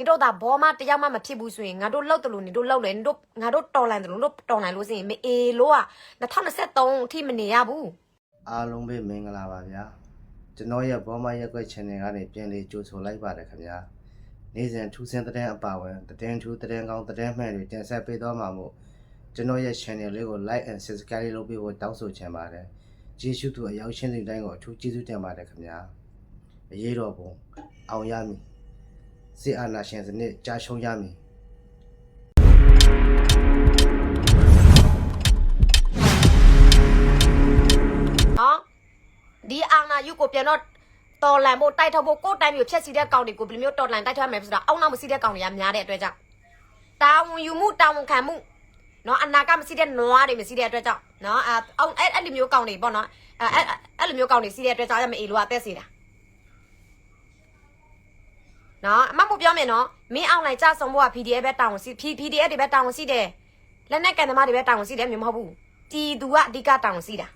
你တို့ဒါဘောမတရားမှမဖြစ်ဘူးဆိုရင်ငါတို့လောက်တယ်လို့နေတို့လောက်လေနေတို့ငါတို့တော်လန်တယ်လို့တို့တော်လန်လို့ဆိုရင်မအေလို့อ่ะ2023အထိမနေရဘူး အားလုံးပဲမင်္ဂလာပါဗျာကျွန်တော်ရဲ့ဘောမရက်ွက် channel ကနေပြန်လေးကြိုဆိုလိုက်ပါတယ်ခင်ဗျာနေ့စဉ်ထူးဆန်းတဲ့တဲ့အပါဝင်တဲ့ထူးတဲ့ကောင်းတဲ့မှန်တွေတင်ဆက်ပေးသွားမှာမို့ကျွန်တော်ရဲ့ channel လေးကို like and subscribe လုပ်ပေးဖို့တောင်းဆိုချင်ပါတယ်ကျေးဇူးတူအရောက်ရှင်းတဲ့တိုင်းကိုအထူးကျေးဇူးတင်ပါတယ်ခင်ဗျာအရေးတော်ပုံအောင်ရမည် စစ်အာဏာရှင်စနစ်ကြာရှုံးရမည်နော်ဒီအာနာယုကိုပြန်တော့တော်လန်ဖို့တိုက်ထုတ်ဖို့ကိုယ်တိုင်မျိုးဖြက်စီတဲ့ကောင်တွေကိုဘယ်လိုမျိုးတော်လန်တိုက်ထုတ်ရမယ်ဆိုတာအောင်းနောက်မစီတဲ့ကောင်တွေကများတဲ့အတွက်ကြောင့်တာဝန်ယူမှုတာဝန်ခံမှုနော်အနာကမစီတဲ့နွားတွေမစီတဲ့အတွက်ကြောင့်နော်အဲအောင်အဲ့အဲ့လိုမျိုးကောင်တွေပေါ့နော်အဲအဲ့အဲ့လိုမျိုးကောင်တွေစီတဲ့အတွက်ကြောင့်ရမအေလိုအသက်စီတာ နော်အမမပြောမယ်နော်မင်းအောင်လိုက်ကြဆုံးဖို့က PDF ပဲတာဝန်စီ PDF တွေပဲတာဝန်စီတယ်လက်နဲ့ကန်သမားတွေပဲတာဝန်စီတယ်မျိုးမဟုတ်ဘူးတီသူကအဓိကတာဝန်စီတာ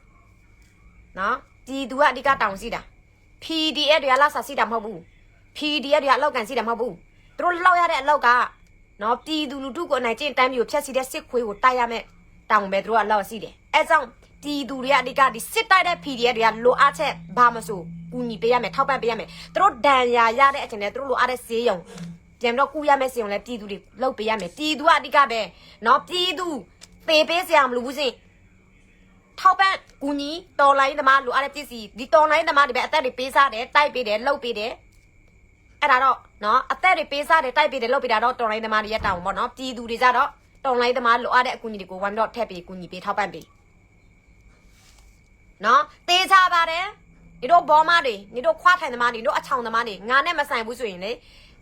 နော်ပြည်သူကအဓိကတောင်းစီတာ PDF တွေကလာစားစီတာမဟုတ်ဘူး PDF တွေကအလောက်ကန်စီတာမဟုတ်ဘူးသူတို့လောက်ရတဲ့အလောက်ကနော်ပြည်သူလူထုကိုအနိုင်ကျင့်တမ်းမျိုးဖြတ်စီတဲ့စစ်ခွေးကိုတိုက်ရမယ်တောင်းပဲသူတို့ကလောက်စီတယ်အဲကြောင့် ပြည်သူတွေကအဓိကဒီစစ်တိုက်တဲ့ PDF တွေကလိုအပ်ချက်ဘာမဆိုကူညီပေးရမယ်ထောက်ပံ့ပေးရမယ်သူတို့ဒဏ်ရာရတဲ့အချိန်နဲ့သူတို့လိုအပ်တဲ့ဈေးရုံပြန်တော့ကူရမယ်စီုံလဲပြည်သူတွေလောက်ပေးရမယ်ပြည်သူကအဓိကပဲနော်ပြည်သူသေပေးစရာမလိုဘူးစင်ထောက်ပံ့ကူညီတော်လိုင်းသမားလိုအပ်တဲ့ပစ္စည်းဒီတော်လိုင်းသမားတွေပဲအသက်တွေပေးစားတယ်တိုက်ပေးတယ်လှုပ်ပေးတယ်အဲ့ဒါတော့နော်အသက်တွေပေးစားတယ်တိုက်ပေးတယ်လှုပ်ပေးတာတော့တော်လိုင်းသမားတွေရဲ့တောင်းပေါ့နော်ပြည်သူတွေကြတော့တော်လိုင်းသမားလိုအပ်တဲ့အကူအညီတွေကိုဝမ်တော့ထည့်ပေးကူညီပေးထောက်ပံ့ပေး နော်တေးချပါတယ်ဒီတို့ဘောမတွေဒီတို့ခွားထိုင်သမားတွေဒီတို့အချောင်သမားတွေငါနဲ့မဆိုင်ဘူးဆိုရင်လေ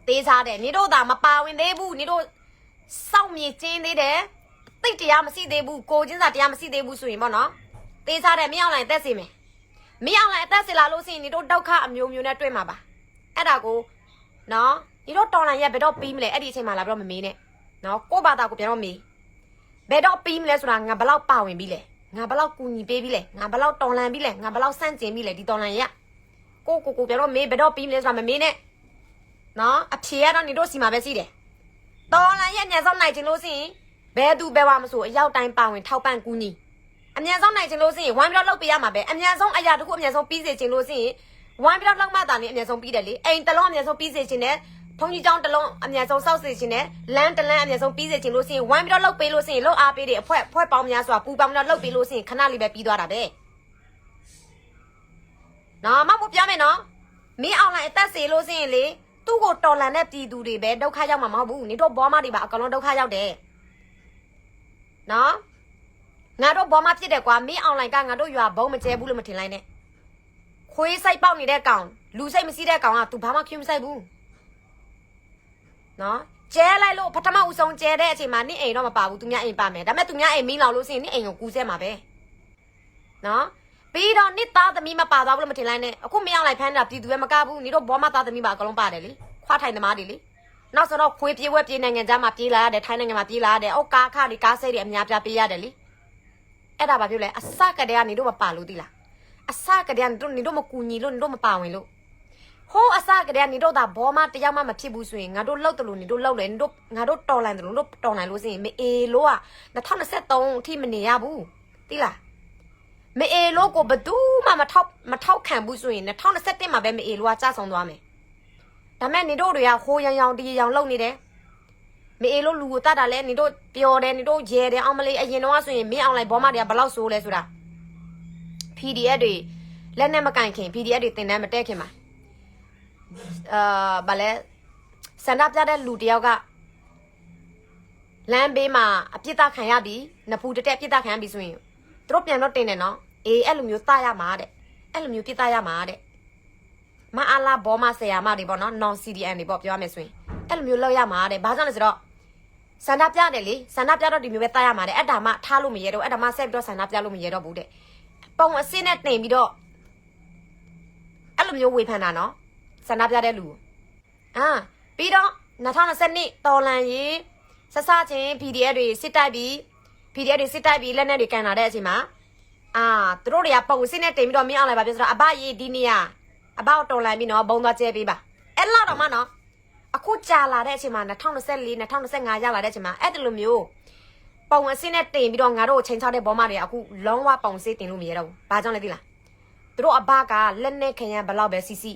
တေးချတယ်ဒီတို့သာမပါဝင်သေးဘူးဒီတို့စောင့်မြေကျင်းသေးတယ်သိတရားမရှိသေးဘူးကိုချင်းစာတရားမရှိသေးဘူးဆိုရင်ပေါ့နော်သေးစားတယ်မင်းအောင်လိုက်အသက်စီမယ်မင်းအောင်လိုက်အသက်စီလာလို့ရှိရင်ဒီတို့ဒုက္ခအမျိုးမျိုးနဲ့တွေ့မှာပါအဲ့ဒါကိုနော်ဒီတို့တော်လန်ရက်ဘယ်တော့ပြီးမလဲအဲ့ဒီအချိန်မှလာပြီးတော့မမေးနဲ့နော်ကိုယ့်ဘာသာကိုပြန်တော့မေးဘယ်တော့ပြီးမလဲဆိုတာငါဘယ်လောက်ပါဝင်ပြီလဲ ငါဘယ်လောက်ကူညီပေးပြီလဲငါဘယ်လောက်တော်လန်ပြီလဲငါဘယ်လောက်စန့်ကျင်ပြီလဲဒီတော်လန်ရက်ကိုကိုကိုပြန်တော့မေးဘယ်တော့ပြီးမလဲဆိုတာမမေးနဲ့နော်အဖြေကတော့နေတို့စီမှာပဲရှိတယ်တော်လန်ရက်ညံစောင်းနိုင်ချင်လို့ရှိရင်ဘယ်သူဘယ်ဝါမဆိုအရောက်တိုင်းပါဝင်ထောက်ပံ့ကူညီအမြန်ဆုံးနိုင်ချင်လို့ရှိရင်ဝိုင်းပြီးတော့လောက်ပေးရမှာပဲအမြန်ဆုံးအရာတစ်ခုအမြန်ဆုံးပြီးစေချင်လို့ရှိရင်ဝိုင်းပြီးတော့လောက်မှသာနေအမြန်ဆုံးပြီးတယ်လေအိမ်တစ်လုံးအမြန်ဆုံးပြီးစေချင်တယ် ထုံကြီးကျောင်းတစ်လုံးအမြန်ဆုံးစောက်စေချင်တယ်လမ်းတစ်လမ်းအမြန်ဆုံးပြီးစေချင်လို့ရှိရင်ဝိုင်းပြီးတော့လောက်ပေးလို့ရှိရင်လောက်အားပေးတယ်အဖွဲဖွဲပေါင်းများစွာပူပေါင်းပြီးတော့လောက်ပေးလို့ရှိရင်ခဏလေးပဲပြီးသွားတာပဲနော်မဟုတ်ပြမယ်နော်မင်းအောင်လိုက်အသက်စေလို့ရှိရင်လေသူ့ကိုတော်လန်တဲ့ပြည်သူတွေပဲဒုက္ခရောက်မှာမဟုတ်ဘူးနေတော့ဘောမတွေပါအကောင်လုံးဒုက္ခရောက်တယ်နော်ငါတို့ဘောမဖြစ်တယ်ကွာမင်းအွန်လိုင်းကငါတို့ရွာဘုံမကျဲဘူးလို့မထင်လိုက်နဲ့ခွေးစိတ်ပေါက်နေတဲ့ကောင်လူစိတ်မရှိတဲ့ကောင်က तू ဘာမှခွေးမဆိုင်ဘူး နော်ကျဲလိုက်လို့ပထမဦးဆုံးကျဲတဲ့အချိန်မှာနင့်အိမ်တော့မပါဘူးသူများအိမ်ပါမယ်ဒါပေမဲ့သူများအိမ်မီးလောင်လို့ရှိရင်နင့်အိမ်ကိုကူးစဲမှာပဲနော်ပြီးတော့နင့်သားသမီးမပါသွားဘူးလို့မထင်လိုက်နဲ့အခုမင်းအောင်လိုက်ဖမ်းတာပြည်သူရဲ့မကဘူးနေတော့ဘောမသားသမီးပါအကုန်လုံးပါတယ်လေခွားထိုင်သမားတွေလေနောက်ဆိုတော့ခွေးပြေးဝက်ပြေးနိုင်ငံသားမှာပြေးလာရတယ်ထိုင်းနိုင်ငံမှာပြေးလာရတယ်အော်ကားခါတွေကားဆဲတွေအများပြားပေးရတယ်လေအဲ့ဒါဘာဖြစ်လဲအစကတည်းကနေတို့မပါလို့တိလားအစကတည်းကနေတို့နေတို့မကူညီလို့နေတို့မပါဝင်လို့ ဟိုးအစကတည်းကနေတို့ဒါဘောမတရားမှမဖြစ်ဘူးဆိုရင်ငါတို့လောက်တယ်လို့နေတို့လောက်လေနေတို့ငါတို့တော်လိုက်တယ်လို့တို့တော်နိုင်လို့ဆိုရင်မအေလို့က2023အထိမနေရဘူးတိလားမအေလို့ကိုဘသူမှမထောက်မထောက်ခံဘူးဆိုရင်2021မှာပဲမအေလို့ကစဆုံးသွားမယ်ဒါမဲ့နေတို့တွေကဟိုးရောင်ရောင်ဒီရောင်လုံနေတယ်မေအေလို့လူကိုတတ်တာလဲနေတို့ပျော်တယ်နေတို့ရဲတယ်အောင်မလေးအရင်တော့ဆိုရင်မင်းအောင်လိုက်ဘောမတွေကဘလောက်ဆိုးလဲဆိုတာ PDF တွေလက်နဲ့မကင်ခင် PDF တွေတင်တန်းမတက်ခင်မှာ အာဗာလဲစန္ဒပြတဲ့လူတယောက်ကလမ်းဘေးမှာအပြစ်သားခံရပြီနဖူးတက်တက်ပြစ်သားခံရပြီဆိုရင်သူတို့ပြန်တော့တင်တယ်နော်အေးအဲ့လိုမျိုးတရမှာတဲ့အဲ့လိုမျိုးပြစ်သားရမှာတဲ့မအားလာဘောမဆရာမတွေပေါ့နော် non CDN တွေပေါ့ပြောရမယ်ဆိုရင်အဲ့လိုမျိုးလောက်ရမှာတဲ့ဘာကြောင့်လဲဆိုတော့ဆန္ဒပြတယ်လေဆန္ဒပြတော့ဒီမျိုးပဲတားရမှာတဲ့အဲ့ဒါမှထားလို့မရတော့အဲ့ဒါမှဆက်ပြီးတော့ဆန္ဒပြလို့မရတော့ဘူးတဲ့ပုံအစင်းနဲ့တင်ပြီးတော့အဲ့လိုမျိုးဝေဖန်တာနော် ဆန္ဒပြတဲ့လူအာပြီးတော့2022တော်လန်ရေးဆဆချင်း PDF တွေစစ်တိုက်ပြီး PDF တွေစစ်တိုက်ပြီးလက်နက်တွေကန်လာတဲ့အချိန်မှာအာသူတို့တွေကပုံစင်းနဲ့တင်ပြီးတော့မင်းအောင်လိုက်ပါပြောဆိုတော့အဘရေးဒီနေရအဘကိုတော်လန်ပြီးနော်ဘုံသွားကျဲပေးပါအဲ့လောက်တော့မှနော်အခုကြာလာတဲ့အချိန်မှာ2024 2025ရောက်လာတဲ့အချိန်မှာအဲ့ဒီလိုမျိုးပုံအစင်းနဲ့တင်ပြီးတော့ငါတို့ချိန်ချတဲ့ဘောမတွေအခုလုံးဝပုံစေးတင်လို့မရတော့ဘူး။ဘာကြောင့်လဲသိလား။သူတို့အဘကလက်နဲ့ခင်ရန်ဘလောက်ပဲစီစီ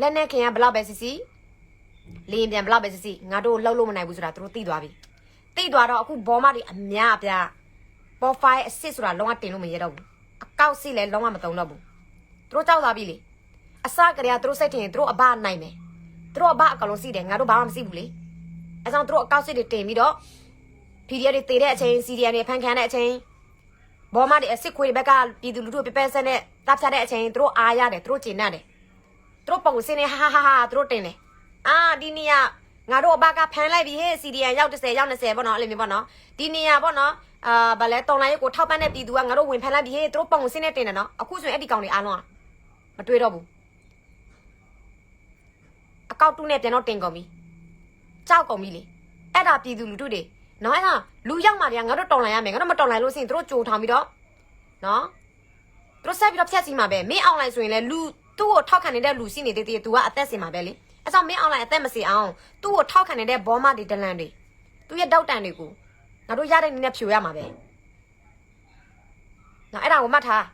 လက်နဲ့ခင်ရန်ဘလောက်ပဲစီစီလင်းပြန်ဘလောက်ပဲစီစီငါတို့လှုပ်လို့မနိုင်ဘူးဆိုတာသူတို့သိသွားပြီ။သိသွားတော့အခုဘောမတွေအများအပြား profile အစ်စ်ဆိုတာလုံးဝတင်လို့မရတော့ဘူး။အကောက်စီလည်းလုံးဝမတုံတော့ဘူး။သူတို့ကြောက်သွားပြီလေ။အစကတည်းကသူတို့စိတ်ထင်ရင်သူတို့အဘနိုင်မယ်။သူတို့အဘအကောင်လုံးစီတယ်ငါတို့ဘာမှမသိဘူးလေ။အဲကြောင့်သူတို့အကောက်စစ်တွေတင်ပြီးတော့ PDF တွေတည်တဲ့အချိန် CDN တွေဖန်ခံတဲ့အချိန်ဘောမတွေအစ်စ်ခွေဘက်ကပြည်သူလူထုပြပန်းဆက်နဲ့တပ်ဖြတ်တဲ့အချိန်သူတို့အားရတယ်သူတို့ကျင်နေတယ် သူတို့ပုံစင်းနေဟာဟာဟာသူတို့တင်တယ်အာဒီနေရငါတို့အဘကဖန်လိုက်ပြီဟေ့ CDN ရောက်30ရောက်20ပေါ့နော်အဲ့လိုမျိုးပေါ့နော်ဒီနေရပေါ့နော်အာဗလဲတော်လိုင်းရုပ်ကိုထောက်ပံ့တဲ့ပြည်သူကငါတို့ဝင်ဖန်လိုက်ပြီဟေ့သူတို့ပုံစင်းနဲ့တင်တယ်နော်အခုဆိုရင်အဲ့ဒီကောင်တွေအားလုံးမတွေ့တော့ဘူးအကောက်တူးနဲ့ပြန်တော့တင်ကုန်ပြီကြောက်ကုန်ပြီလေအဲ့ဒါပြည်သူလူထုတွေနော်အဲ့ဒါလူရောက်မှတည်းကငါတို့တော်လှန်ရမယ်ငါတို့မတော်လှန်လို့ရှိရင်တို့ကြိုထောင်ပြီးတော့နော်တို့ဆက်ပြီးတော့ဖြတ်စီမှာပဲမင်းအွန်လိုင်းဆိုရင်လေလူ သူ့ကိုထောက်ခံနေတဲ့လူရှိနေသေးသေး तू ကအသက်စင်မှာပဲလေအဲ့ကြောင့်မင်းအွန်လိုင်းအသက်မစင်အောင်သူ့ကိုထောက်ခံနေတဲ့ဘောမတွေဒလန်တွေသူ့ရဲ့တောက်တန်တွေကိုငါတို့ရတဲ့နည်းနဲ့ဖြိုရမှာပဲနော်အဲ့ဒါကိုမှတ်ထား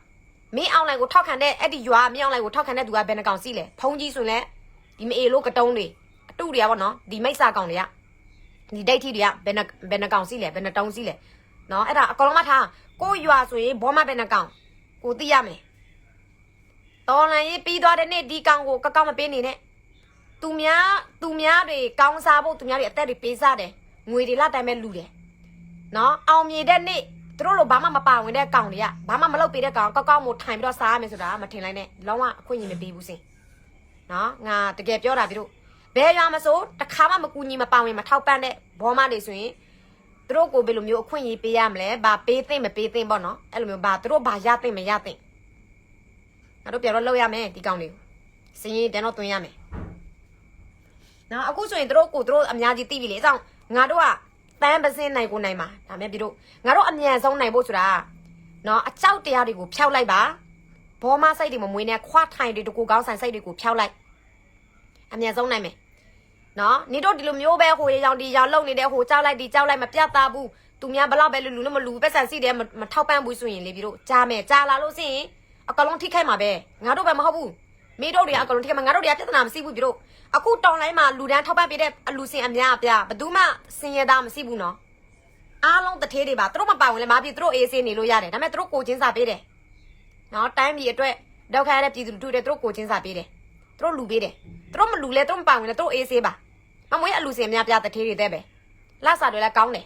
မင်းအွန်လိုင်းကိုထောက်ခံတဲ့အဲ့ဒီရွာမင်းအွန်လိုင်းကိုထောက်ခံတဲ့သူကဘယ်နှကောင်စီလဲဖုံးကြီးဆိုရင်လေဒီမအေလို့ကတုံးတွေအတုတွေကပေါ့နော်ဒီမိတ်စာကောင်တွေကဒီဒိတ်ထီတွေကဘယ်နှဘယ်နှကောင်စီးလဲဘယ်နှတုံးစီးလဲနော်အဲ့ဒါအကောင်လုံးမထားကိုရွာဆိုရင်ဘောမဘယ်နှကောင်ကိုသိရမယ် တော်လန်ရေးပြီးသွားတဲ့နေ့ဒီကောင်ကိုကကောက်မပေးနေနဲ့သူများသူများတွေကောင်းစားဖို့သူများတွေအသက်တွေပေးစားတယ်ငွေတွေလာတိုင်းပဲလူတယ်နော်အောင်မြင်တဲ့နေ့သူတို့လိုဘာမှမပါဝင်တဲ့ကောင်တွေကဘာမှမလုပ်ပေးတဲ့ကောင်ကောက်ကောက်မို့ထိုင်ပြီးတော့စားရမယ်ဆိုတာမထင်လိုက်နဲ့လုံးဝအခွင့်အရေးမပေးဘူးစင်နော်ငါတကယ်ပြောတာပြီတို့ဘယ်ရွာမဆိုတခါမှမကူညီမပါဝင်မထောက်ပံ့တဲ့ဘောမတွေဆိုရင်သူတို့ကိုဘယ်လိုမျိုးအခွင့်အရေးပေးရမလဲဘာပေးသိမ့်မပေးသိမ့်ပေါ့နော်အဲ့လိုမျိုးဘာသူတို့ဘာရသိမ့်မရသိမ့် ငါတို့ပြန်တော့လောက်ရမယ်ဒီကောင်တွေကိုစင်ရင်တန်းတော့တွင်ရမယ်နော်အခုဆိုရင်သူတို့ကိုသူတို့အများကြီးသိပြီလေအကြောင်းငါတို့ကတန်းပစင်းနိုင်ကိုနိုင်မှာဒါမဲ့ပြီတို့ငါတို့အမြန်ဆုံးနိုင်ဖို့ဆိုတာနော်အကြောက်တရားတွေကိုဖျောက်လိုက်ပါဘောမစိတ်တွေမမွေးနဲ့ခွားထိုင်တွေတကူကောင်းဆိုင်စိတ်တွေကိုဖျောက်လိုက်အမြန်ဆုံးနိုင်မယ်နော်နေတော့ဒီလိုမျိုးပဲဟိုရောင်ဒီရောင်လုံနေတဲ့ဟိုကြောက်လိုက်ဒီကြောက်လိုက်မပြတ်သားဘူးသူများဘလောက်ပဲလူလူလို့မလူပတ်စံစီတယ်မထောက်ပံ့ဘူးဆိုရင်လေပြီးတော့ကြားမယ်ကြားလာလို့စရင် အကလုံးထိခိုက်မှာပဲငါတို့ပဲမဟုတ်ဘူးမိတို့တွေအကလုံးထိခိုက်မှာငါတို့တွေကပြဿနာမရှိဘူးပြီးတော့အခုတောင်းလိုက်မှာလူတန်းထောက်ပံ့ပေးတဲ့အလူစင်အများအပြားဘယ်သူမှစင်ရတာမရှိဘူးနော်အားလုံးတထေးတွေပါသူတို့မပါဝင်လဲမဖြစ်သူတို့အေးဆေးနေလို့ရတယ်ဒါပေမဲ့သူတို့ကိုချင်းစာပေးတယ်နော်တိုင်းပြည်အတွက်ဒုက္ခရတဲ့ပြည်သူတို့တွေသူတို့ကိုချင်းစာပေးတယ်သူတို့လူပေးတယ်သူတို့မလူလဲသူတို့မပါဝင်လဲသူတို့အေးဆေးပါမမွေးအလူစင်များပြတထေးတွေတဲ့ပဲလက်စာတွေလည်းကောင်းတယ်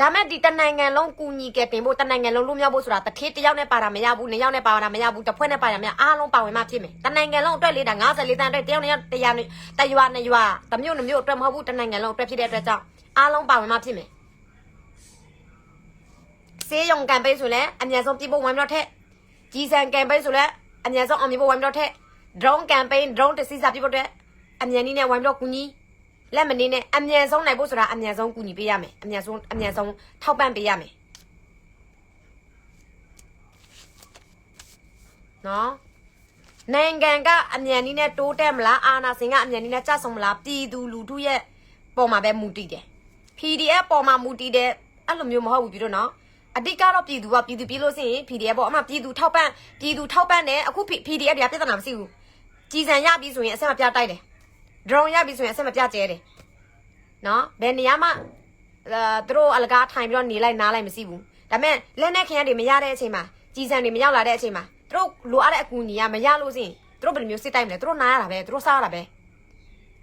ဒါမဲ့ဒီတနိုင်ငံလုံးကူညီကဲတင်ဖို့တနိုင်ငံလုံးလွတ်မြောက်ဖို့ဆိုတာတထေးတစ်ယောက်နဲ့ပါတာမရဘူးနှစ်ယောက်နဲ့ပါတာမရဘူးတစ်ဖွဲ့နဲ့ပါတာမရအားလုံးပါဝင်မှဖြစ်မယ်တနိုင်ငံလုံးအတွက်လေးတာ54တန်းအတွက်တယောက်နဲ့တရားနဲ့တရွာနဲ့ရွာတမျိုးနဲ့မျိုးအတွက်မဟုတ်ဘူးတနိုင်ငံလုံးအတွက်ဖြစ်တဲ့အတွက်ကြောင့်အားလုံးပါဝင်မှဖြစ်မယ်စေးရုံကမ်ပိန်းဆိုလဲအများဆုံးပြဖို့ဝိုင်းတော့ထက်ကြီးစံကမ်ပိန်းဆိုလဲအများဆုံးအောင်မြင်ဖို့ဝိုင်းတော့ထက် drone campaign drone တစီစာပြဖို့အတွက်အမြန်နည်းနဲ့ဝိုင်းပြီးတော့ကူညီ လက်မနေနဲ့အမြန်ဆုံးနိုင်ဖို့ဆိုတာအမြန်ဆုံးကူညီပေးရမယ်အမြန်ဆုံးအမြန်ဆုံးထောက်ပံ့ပေးရမယ်နော်နိုင်ငံကအမြန်နည်းနဲ့တိုးတက်မလားအာနာစင်ကအမြန်နည်းနဲ့ကြဆုံမလားပြည်သူလူထုရဲ့ပေါ်မှာပဲမူတည်တယ် PDF ပေါ်မှာမူတည်တယ်အဲ့လိုမျိုးမဟုတ်ဘူးပြီးတော့နော်အတိကတော့ပြည်သူကပြည်သူပြည်လို့ရှိရင် PDF ပေါ့အမှပြည်သူထောက်ပံ့ပြည်သူထောက်ပံ့တယ်အခု PDF တွေကပြဿနာမရှိဘူးကြည်စံရပြီဆိုရင်အဆက်မပြတိုက်တယ် drone ရပြီဆိုရင်အဆက်မပြကျဲတယ်နော်ဘယ်နေရာမှအဲသူတို့အလကားထိုင်ပြီးတော့နေလိုက်နားလိုက်မရှိဘူးဒါပေမဲ့လက်နဲ့ခရမ်းတွေမရတဲ့အချိန်မှာကြီးစံတွေမရောက်လာတဲ့အချိန်မှာသူတို့လိုအပ်တဲ့အကူအညီကမရလို့စရင်သူတို့ဘယ်လိုမျိုးစစ်တိုက်မလဲသူတို့နားရတာပဲသူတို့စားရတာပဲ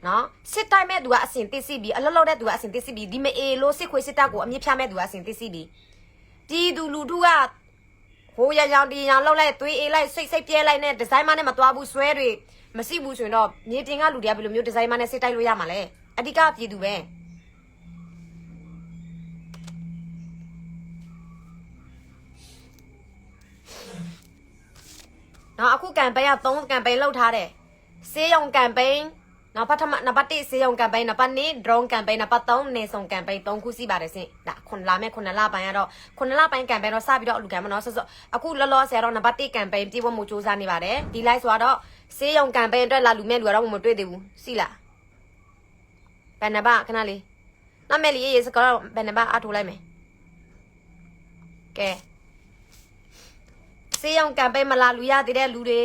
နော်စစ်တိုက်မဲ့သူကအစင်တစ်စီပြီးအလောလောတဲ့သူကအစင်တစ်စီပြီးဒီမအေလို့စစ်ခွေစစ်တပ်ကိုအမြင့်ဖြတ်မဲ့သူကအစင်တစ်စီပြီးပြည်သူလူထုကဟိုရရောင်ဒီရောင်လောက်လိုက်သွေးအေးလိုက်စိတ်စိတ်ပြဲလိုက်နဲ့ဒီဇိုင်းမနဲ့မသွားဘူးဆွဲတွေ မရှိဘူးဆိုရင်တော့မြေတင်ကလူတွေကဘယ်လိုမျိုးဒီဇိုင်းမနဲ့စစ်တိုက်လို့ရမှာလဲအဓိကပြည်သူပဲနော်အခုကမ်ပိန်းက3ကမ်ပိန်းလောက်ထားတယ်စေးရုံကမ်ပိန်းနော်ပထမနံပါတ်1စေးရုံကမ်ပိန်းနံပါတ်2 drone ကမ်ပိန်းနံပါတ်3နေဆောင်ကမ်ပိန်း3ခုစီပါတယ်စင်ဒါခုလာမဲ့ခုနလပိုင်းကတော့ခုနလပိုင်းကမ်ပိန်းတော့စပြီးတော့အလူကမ်မနော်ဆော့ဆော့အခုလောလောဆယ်တော့နံပါတ်1ကမ်ပိန်းပြေဝမှုစူးစမ်းနေပါတယ်ဒီ live ဆိုတော့ ဆေးရုံကမ်ပိန်းအတွက်လာလူမဲ့လူကတော့မတွေ့သေးဘူးစီလားဘယ်နှပါခဏလေးနမဲလေးရေးစကားဘယ်နှပါအထိုးလိုက်မယ်ကဲဆေးရုံကမ်ပိန်းမလာလူရသေးတဲ့လူတွေ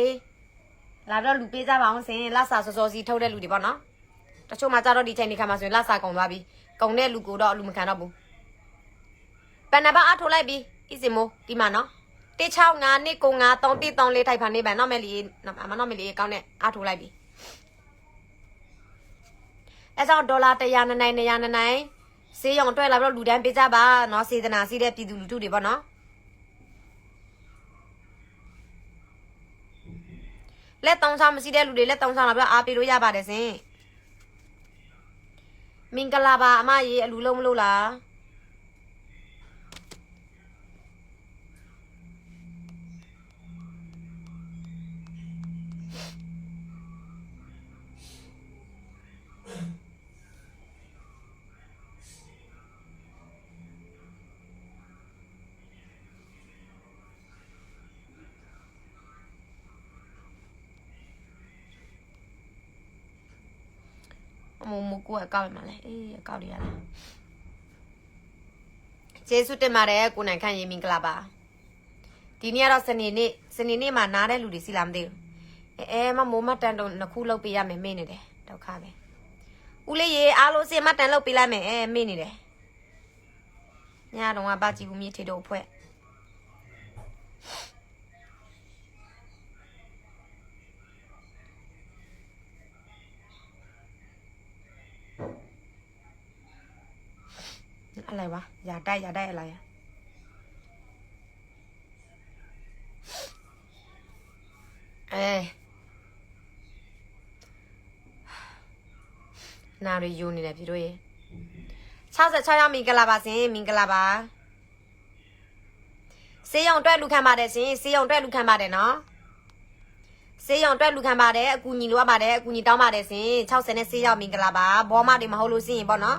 လာတော့လူပေးကြပါအောင်စင်လက်စာစောစောစီထုတ်တဲ့လူတွေပေါ့နော်တချို့မှကြတော့ဒီချိန်ဒီခါမှဆိုရင်လက်စာကုန်သွားပြီကုန်တဲ့လူကိုတော့လူမခံတော့ဘူးဘယ်နှပါအထိုးလိုက်ပြီအစ်စင်မိုဒီမှာနော် 169 295 333ထိုက်ပါနေပါနော်မယ်လီနော်အမနော်မယ်လီကောင်းနဲ့အားထိုးလိုက်ပြီအဲကြောင့်ဒေါ်လာ100နနိုင်100နနိုင်ဈေးရောင်အတွက်လာပြီးတော့လူတန်းပေးကြပါနော်စေတနာစီးတဲ့ပြည်သူလူထုတွေပေါ့နော်လက်တောင်းဆောင်မရှိတဲ့လူတွေလက်တောင်းဆောင်လာပြီးတော့အားပေးလို့ရပါတယ်စင်မင်္ဂလာပါအမရေအလူလုံးမလို့လား အမမကိုအကောက်ရမှာလဲအေးအကောက်တွေရလားကျေးဇူးတင်ပါတယ်ကိုနိုင်ခန့်ရေမင်္ဂလာပါဒီနေ့ကတော့စနေနေ့စနေနေ့မှာနားတဲ့လူတွေစီလာမသိဘူးအဲအဲမမိုးမတန်တော့နှစ်ခုလောက်ပေးရမယ်မေ့နေတယ်ဒုက္ခပဲဦးလေးရေအားလုံးစင်မတန်လောက်ပေးလိုက်မယ်အဲမေ့နေတယ်ညတော့ကဘာကြည့်ဘူးမြေထေတော့ဖွဲ့ อะไรวะอยากได้อยากได้อะไรอะเอ้ยနာရီယူနေတယ်พี่တို့ရေ66ရောက်မင်္ဂလာပါရှင်မင်္ဂလာပါစေးရုံအတွက်လူခံပါတယ်ရှင်စေးရုံအတွက်လူခံပါတယ်နော်စေးရုံအတွက်လူခံပါတယ်အကူညီလိုအပ်ပါတယ်အကူညီတောင်းပါတယ်ရှင်60နဲ့စေးရောက်မင်္ဂလာပါဘောမတွေမဟုတ်လို့ရှိရင်ပေါ့နော်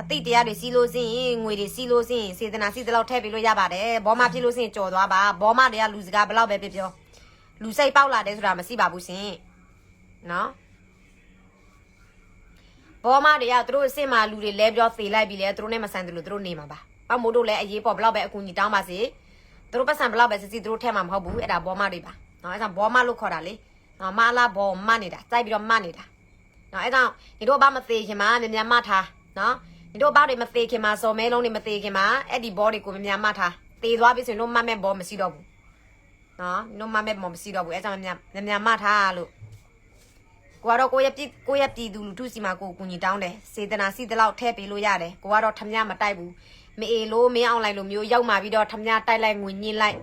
အသိတရားတွေစီးလို့ရှိရင်ငွေတွေစီးလို့ရှိရင်စေတနာစီးတဲ့လောက်ထည့်ပေးလို့ရပါတယ်ဘောမဖြစ်လို့ရှိရင်ကြော်သွားပါဘောမတွေကလူစကားဘယ်လောက်ပဲပြောပြောလူစိတ်ပေါက်လာတယ်ဆိုတာမရှိပါဘူးရှင်နော်ဘောမတွေကသူတို့အစ်စ်မှလူတွေလဲပြောသေလိုက်ပြီလဲသူတို့နဲ့မဆန်တယ်လို့သူတို့နေမှာပါ။ပေါ့မို့တို့လည်းအရေးပေါ်ဘလောက်ပဲအကူအညီတောင်းပါစေ။သူတို့ပတ်စံဘလောက်ပဲစစ်စစ်သူတို့ထဲမှာမဟုတ်ဘူး။အဲ့ဒါဘောမတွေပါ။နော်အဲ့ဒါဘောမလို့ခေါ်တာလေ။နော်မလားဘောမနေတာ။စိုက်ပြီးတော့မနေတာ။နော်အဲ့ဒါညီတို့ဘာမသေးခင်မှာမြန်မြန်မထားနော် ညီတို့ဘာတွေမသေးခင်မှာစော်မဲလုံးတွေမသေးခင်မှာအဲ့ဒီဘောတွေကိုမြန်မြန်မထား။သေသွားပြီဆိုရင်တို့မမဲ့ဘောမရှိတော့ဘူး။နော်ညီတို့မမဲ့ဘောမရှိတော့ဘူး။အဲ့ဒါမြန်မြန်မြန်မထားလို့ကိုကတော့ကိုယ့်ရဲ့ပြည်ကိုယ့်ရဲ့ပြည်သူလူထုစီမှာကိုယ်ကူညီတောင်းတယ်စေတနာစီတလောက်ထည့်ပေးလို့ရတယ်ကိုကတော့ထမမတိုက်ဘူးမအေလို့မင်းအောင်လိုက်လို့မျိုးရောက်มาပြီးတော့ထမတိုက်လိုက်ငွေညှင်းလိုက်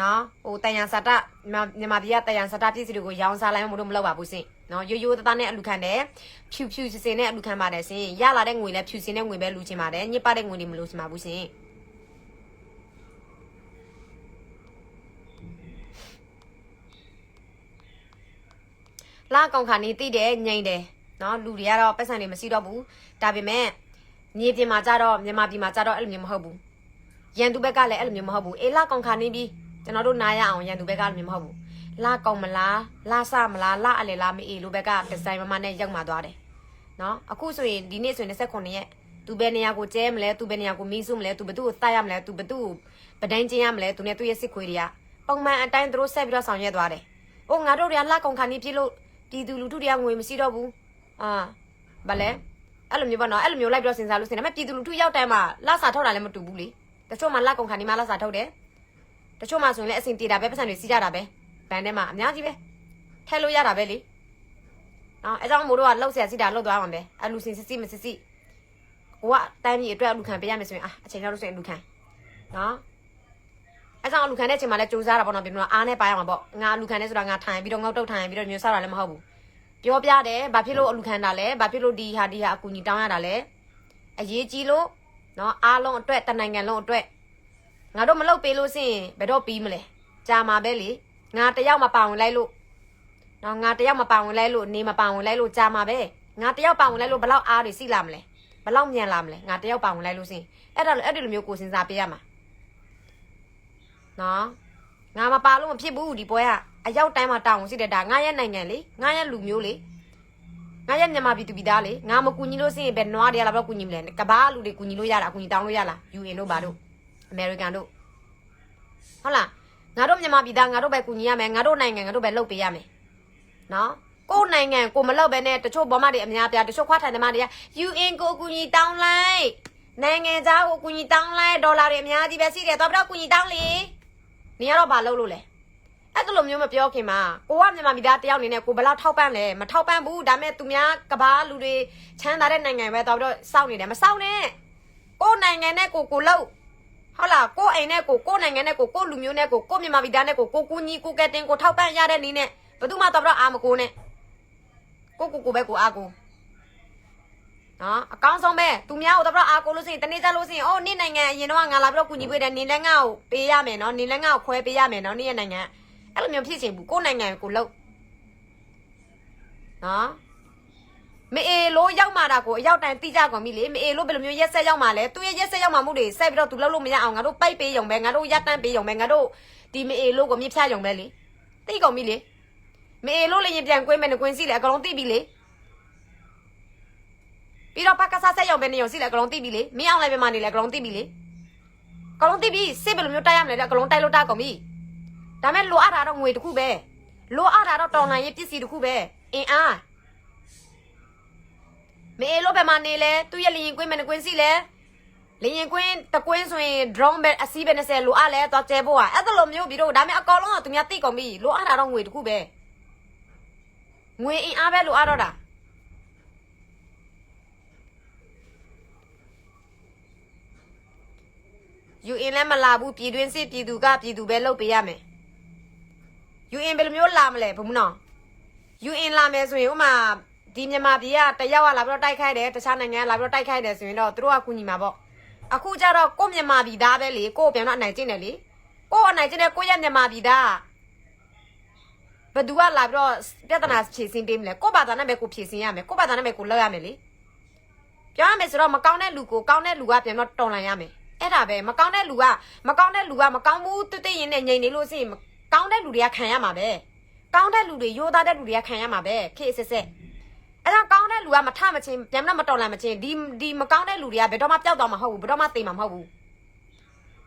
နော်ဟိုတန်ရန်စာတမြန်မာပြည်ကတန်ရန်စာတပြည်စီတွေကိုရောင်းစားလိုက်မလို့မလုပ်ပါဘူးစင် နော်ရိုးရိုးသားသားနဲ့အလူခံတယ်ဖြူဖြူစစင်နဲ့အလူခံပါတယ်စင်ရလာတဲ့ငွေလည်းဖြူစင်တဲ့ငွေပဲလူချင်ပါတယ်ညစ်ပတဲ့ငွေတွေမလို့ချင်ပါဘူးစင်လာကောင်ခါနေတိတယ်ညိမ့်တယ်နော်လူတွေကတော့ပတ်စံတွေမရှိတော့ဘူးဒါပေမဲ့မြေပြင်မှာကြတော့မြန်မာပြည်မှာကြတော့အဲ့လိုမျိုးမဟုတ်ဘူးရန်သူဘက်ကလည်းအဲ့လိုမျိုးမဟုတ်ဘူးအေးလာကောင်ခါနေပြီကျွန်တော်တို့နားရအောင်ရန်သူဘက်ကလည်းမျိုးမဟုတ်ဘူး လာကောင်မလားလာစမလားလာအလေလားမအေးလိုဘက်ကဒီဇိုင်းမမနဲ့ရောက်มาသွားတယ်နော်အခုဆိုရင်ဒီနေ့ဆိုရင်29ရက်သူဘယ်နေရာကိုကျဲမလဲသူဘယ်နေရာကိုမီးစုမလဲသူဘသူ့ကိုတိုက်ရမလဲသူဘသူ့ကိုပဒန်းချင်းရမလဲသူနဲ့သူ့ရဲ့စစ်ခွေတွေကပုံမှန်အတိုင်းသူတို့ဆက်ပြီးတော့ဆောင်ရွက်သွားတယ်။အိုးငါတို့တွေကလာကောင်ခါနေပြည့်လို့ပြည်သူလူထုတွေကငွေမရှိတော့ဘူး။အာဗလဲအဲ့လိုမျိုးပေါ့နော်အဲ့လိုမျိုးလိုက်ပြီးတော့စဉ်းစားလို့စင်တယ်။ဒါပေမဲ့ပြည်သူလူထုရောက်တိုင်းမှာလာစာထုတ်တာလည်းမတူဘူးလေ။တချို့မှလာကောင်ခါနေမှလာစာထုတ်တယ်။တချို့မှဆိုရင်လည်းအစင်တေတာပဲပတ်စံတွေစီးကြတာပဲ။ ဘန်ထဲမှာအများကြီးပဲ။ထဲလို့ရတာပဲလေ။နော်အဲကြောင့်မို့တို့ကလှုပ်ဆရာစီတာလှုပ်သွားမှာပဲ။အလူစင်စစ်စစ်မစစ်စစ်ကိုကတိုင်းပြည်အတွက်အလူခံပေးရမယ်ဆိုရင်အာအချိန်ရောက်လို့ဆိုရင်အလူခံနော်အဲကြောင့်အလူခံတဲ့အချိန်မှာလည်းစူးစမ်းတာပေါ့နော်ပြင်တော့အားနဲ့ပါရမှာပေါ့ငါအလူခံနေဆိုတာငါထိုင်ပြီးတော့ငေါက်တုတ်ထိုင်ပြီးတော့မျိုးစားတာလည်းမဟုတ်ဘူးပြောပြတယ်ဘာဖြစ်လို့အလူခံတာလဲဘာဖြစ်လို့ဒီဟာဒီဟာအကူကြီးတောင်းရတာလဲအရေးကြီးလို့နော်အားလုံးအတွက်တနိုင်ငံလုံးအတွက်ငါတို့မလုပ်ပေးလို့စင်ဘယ်တော့ပြီးမလဲကြာမှာပဲလေ ငါတယောက်မပါဝင်လိုက်လို့နော်ငါတယောက်မပါဝင်လိုက်လို့နေမပါဝင်လိုက်လို့ကြာမှာပဲငါတယောက်ပါဝင်လိုက်လို့ဘလောက်အားတွေစီလာမလဲဘလောက်မြန်လာမလဲငါတယောက်ပါဝင်လိုက်လို့စင်အဲ့ဒါအဲ့ဒီလိုမျိုးကိုစဉ်းစားပေးရမှာနော်ငါမပါလို့မဖြစ်ဘူးဒီပွဲကအရောက်တိုင်းမှာတောင်းရှိတယ်ဒါငါရဲ့နိုင်ငံလေငါရဲ့လူမျိုးလေငါရဲ့မြန်မာပြည်သူပြည်သားလေငါမကူညီလို့ရှိရင်ဘယ်နွားတွေကလာတော့ကူညီမလဲကဘာလူတွေကူညီလို့ရတာကူညီတောင်းလို့ရလား UN တို့ဘာတို့ American တို့ဟုတ်လား ငါတို့မြန်မာပြည်သားငါတို့ပဲကူညီရမယ်ငါတို့နိုင်ငံငါတို့ပဲလုပ်ပေးရမယ်နော်ကိုယ်နိုင်ငံကိုမလုပ်ဘဲနဲ့တချို့ဘောမတွေအများပြားတချို့ခွားထိုင်သမားတွေက UN ကိုကူညီတောင်းလိုက်နိုင်ငံသားကိုကူညီတောင်းလိုက်ဒေါ်လာတွေအများကြီးပဲရှိတယ်တော့ပြီးတော့ကူညီတောင်းလေနေရတော့ဘာလုပ်လို့လဲအဲ့ဒါလိုမျိုးမပြောခင်မှာကိုကမြန်မာပြည်သားတယောက်အနေနဲ့ကိုဘယ်လောက်ထောက်ပံ့လဲမထောက်ပံ့ဘူးဒါပေမဲ့သူများကဘာလူတွေချမ်းသာတဲ့နိုင်ငံပဲတော့ပြီးတော့စောင့်နေတယ်မစောင့်နဲ့ကိုယ်နိုင်ငံနဲ့ကိုကိုလို့ ဟုတ်လားကိုယ်အိမ်နဲ့ကိုကိုယ်နိုင်ငံနဲ့ကိုကိုယ်လူမျိုးနဲ့ကိုကိုယ်မြန်မာပြည်သားနဲ့ကိုကိုကူညီကိုကဲတင်ကိုထောက်ပံ့ရတဲ့နည်းနဲ့ဘယ်သူမှတော့ပြီးတော့အာမကိုနဲ့ကိုကိုကိုပဲကိုအာကိုနော်အကောင်းဆုံးပဲသူများကိုတော့ပြီးတော့အာကိုလို့ရှိရင်တနေ့ကျလို့ရှိရင်အော်နေ့နိုင်ငံအရင်တော့ငါလာပြီးတော့ကူညီပေးတယ်နေလည်းငါ့ကိုပေးရမယ်နော်နေလည်းငါ့ကိုခွဲပေးရမယ်နော်နေ့ရဲ့နိုင်ငံအဲ့လိုမျိုးဖြစ်ချင်ဘူးကိုယ်နိုင်ငံကိုလှုပ်နော် မအေလို့ရောက်มาတာကိုအရောက်တိုင်းတိကြကုန်ပြီလေမအေလို့ဘယ်လိုမျိုးရက်ဆက်ရောက်มาလဲသူရဲ့ရက်ဆက်ရောက်มาမှုတွေဆက်ပြီးတော့သူလှုပ်လို့မရအောင်ငါတို့ပိုက်ပေးရုံပဲငါတို့ရက်တန်းပေးရုံပဲငါတို့ဒီမအေလို့ကိုမြစ်ဖြတ်ရုံပဲလေတိကုန်ပြီလေမအေလို့လည်းရင်ပြန်ကွင်းမယ်နဲ့ကွင်းစီလေအကောင်လုံးတိပြီလေပြီးတော့ပကစားဆက်ရုံပဲနေရုံစီလေအကောင်လုံးတိပြီလေမင်းအောင်လည်းပြန်မနေလေအကောင်လုံးတိပြီလေအကောင်လုံးတိပြီစစ်ဘယ်လိုမျိုးတိုက်ရမလဲလေအကောင်လုံးတိုက်လို့တိုက်ကုန်ပြီ ဒါမဲ့လိုအပ်တာတော့ငွေတစ်ခုပဲလိုအပ်တာတော့တော်လှန်ရေးပစ္စည်းတစ်ခုပဲအင်အား မေလို့ပဲမနေလဲသူ့ရဲ့လရင်ကွင်းမနကွင်းစီလဲလရင်ကွင်းတကွင်းဆိုရင် drone ပဲအစီးပဲ20လိုအပ်လဲတော့ကျဲဖို့อ่ะအဲ့ဒါလိုမျိုးပြီးတော့ဒါမဲ့အကောင်လုံးကသူများသိကုန်ပြီလိုအပ်တာတော့ငွေတစ်ခုပဲငွေအင်အားပဲလိုအပ်တော့တာယူအင်လည်းမလာဘူးပြည်တွင်းစစ်ပြည်သူကပြည်သူပဲလုပ်ပေးရမယ် UN ဘယ်လိုမျိုးလာမလဲဘုံမနော် UN လာမယ်ဆိုရင်ဥမာ ဒီမြန်မာပြည်ကတယောက်ကလာပြီးတော့တိုက်ခိုက်တယ်တခြားနိုင်ငံကလာပြီးတော့တိုက်ခိုက်တယ်ဆိုရင်တော့သူတို့ကကူညီမှာပေါ့အခုကျတော့ကိုယ့်မြန်မာပြည်သားပဲလေကိုယ့်ပြန်တော့အနိုင်ကျင့်တယ်လေကိုယ့်အနိုင်ကျင့်တဲ့ကိုယ့်ရဲ့မြန်မာပြည်သားဘယ်သူကလာပြီးတော့ပြဿနာဖြေရှင်းပေးမလဲကိုယ့်ဘာသာနဲ့ပဲကိုယ်ဖြေရှင်းရမယ်ကိုယ့်ဘာသာနဲ့ပဲကိုယ်လုပ်ရမယ်လေပြောရမယ်ဆိုတော့မကောင်းတဲ့လူကိုကောင်းတဲ့လူကပြန်တော့တော်လှန်ရမယ်အဲ့ဒါပဲမကောင်းတဲ့လူကမကောင်းတဲ့လူကမကောင်းဘူးတွတ်တဲ့ရင်နဲ့ငြိမ်နေလို့ရှိရင်ကောင်းတဲ့လူတွေကခံရမှာပဲကောင်းတဲ့လူတွေရိုးသားတဲ့လူတွေကခံရမှာပဲခေတ်ဆက်ဆက် အဲ့တော့ကောင်းတဲ့လူကမထမချင်းပြန်မတော်လာမချင်းဒီဒီမကောင်းတဲ့လူတွေကဘယ်တော့မှပျောက်သွားမှာမဟုတ်ဘူးဘယ်တော့မှသိမှာမဟုတ်ဘူး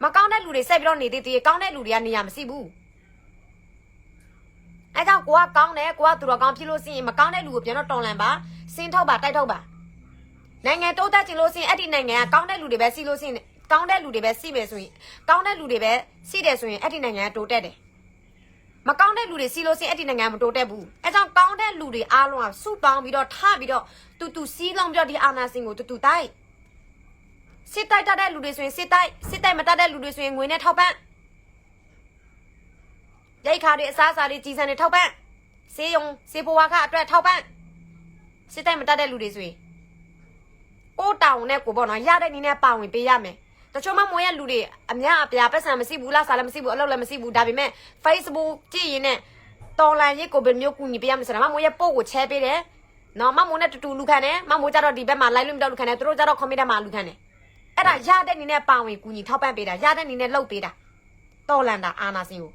မကောင်းတဲ့လူတွေဆက်ပြီးတော့နေသေးသေးကောင်းတဲ့လူတွေကနေရာမရှိဘူးအဲ့ကြောင့်ကိုကကောင်းတယ်ကိုကသူတော်ကောင်းဖြစ်လို့ရှိရင်မကောင်းတဲ့လူကိုပြန်တော့တော်လန်ပါစင်းထောက်ပါတိုက်ထောက်ပါနိုင်ငံတိုးတက်ချင်လို့ရှိရင်အဲ့ဒီနိုင်ငံကကောင်းတဲ့လူတွေပဲစီလို့ရှိရင်ကောင်းတဲ့လူတွေပဲစီမယ်ဆိုရင်ကောင်းတဲ့လူတွေပဲစီတယ်ဆိုရင်အဲ့ဒီနိုင်ငံကတိုးတက်တယ် မကောင်းတဲ့လူတွေစီလို့စင်အဲ့ဒီနိုင်ငံမတိုးတက်ဘူးအဲကြောင့်ကောင်းတဲ့လူတွေအားလုံးကစုပေါင်းပြီးတော့ထပြီးတော့တူတူစီးလုံးပြီးတော့ဒီအာနာစင်ကိုတူတူတိုက်စစ်တိုက်တတ်တဲ့လူတွေဆိုရင်စစ်တိုက်စစ်တိုက်မတတ်တဲ့လူတွေဆိုရင်ငွေနဲ့ထောက်ပံ့ရိုက်ခါတွေအစားအစာတွေကြီးစံတွေထောက်ပံ့စေးယုံစေဘဝခအတွက်ထောက်ပံ့စစ်တိုက်မတတ်တဲ့လူတွေဆိုရင်ကိုတောင်နဲ့ကိုပေါ့နော်ရတဲ့နည်းနဲ့ပါဝင်ပေးရမယ် တချို့မမွေးရလူတွေအများအပြားပတ်စံမရှိဘူးလားစားလည်းမရှိဘူးအလုပ်လည်းမရှိဘူးဒါပေမဲ့ Facebook ကြည့်ရင်နဲ့တော်လန်ရေးကိုဘယ်မျိုးကူညီပေးရမလဲဆိုတာမမိုးရဲ့ပို့ကိုချဲပေးတယ်နော်မမိုးနဲ့တူတူလူခံတယ်မမိုးကြတော့ဒီဘက်မှာ live လွှင့်တော့လူခံတယ်သူတို့ကြတော့ comment မှာလူခံတယ်အဲ့ဒါရတဲ့နည်းနဲ့ပါဝင်ကူညီထောက်ပံ့ပေးတာရတဲ့နည်းနဲ့လှုပ်ပေးတာတော်လန်တာအာနာစင်ကို